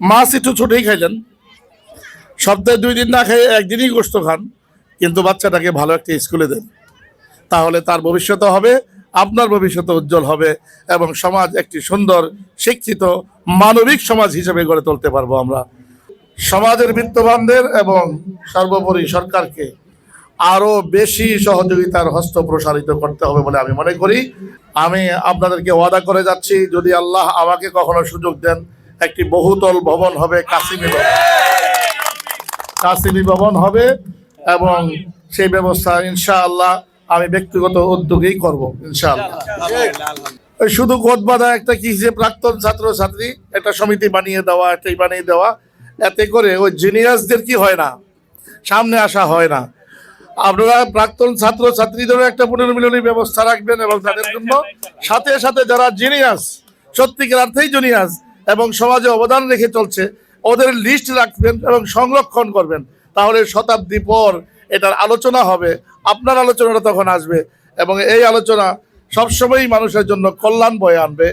মাছ একটু ছোটই খাইলেন সপ্তাহে দুই দিন না খেয়ে একদিনই গোস্ত খান, কিন্তু বাচ্চাটাকে ভালো একটা স্কুলে দেন। তাহলে তার ভবিষ্যৎ হবে, আপনার ভবিষ্যৎ উজ্জ্বল হবে এবং সমাজ একটি সুন্দর, শিক্ষিত, মানবিক সমাজ হিসেবে গড়ে তুলতে পারব আমরা। সমাজের বিত্তবানদের এবং সর্বোপরি সরকারকে আরও বেশি সহযোগিতার হস্ত প্রসারিত করতে হবে বলে আমি মনে করি। আমি আপনাদেরকে ওয়াদা করে যাচ্ছি, যদি আল্লাহ আমাকে কখনো সুযোগ দেন একটি বহুতল ভবন হবে কাসিমি ভবন। কাসিমি ভবন হবে এবং সেই ব্যবস্থা ইনশাআল্লাহ আমি ব্যক্তিগত উদ্যোগেই করব, ইনশাআল্লাহ। শুধু কোদবাদা একটা কি যে প্রাক্তন ছাত্র ছাত্রী একটা সমিতি বানিয়ে দেওয়া, একটাই বানিয়ে দেওয়া, এতে করে ওই জিনিয়াসদের কি হয় না, সামনে আসা হয় না। আপনারা প্রাক্তন ছাত্র ছাত্রীদেরও একটা পুনর্মিলনী ব্যবস্থা রাখবেন এবং তাদের জন্য সাথে সাথে যারা জিনিয়াস সত্যিকার অর্থেই জিনিয়াস এবং সমাজে অবদান রেখে চলছে, ওদের লিস্ট রাখবেন এবং সংরক্ষণ করবেন। তাহলে শতাব্দী পর এটার আলোচনা হবে, আপনার আলোচনাটা তখন আসবে এবং এই আলোচনা সবসময়ই মানুষের জন্য কল্যাণ বয়ে আনবে।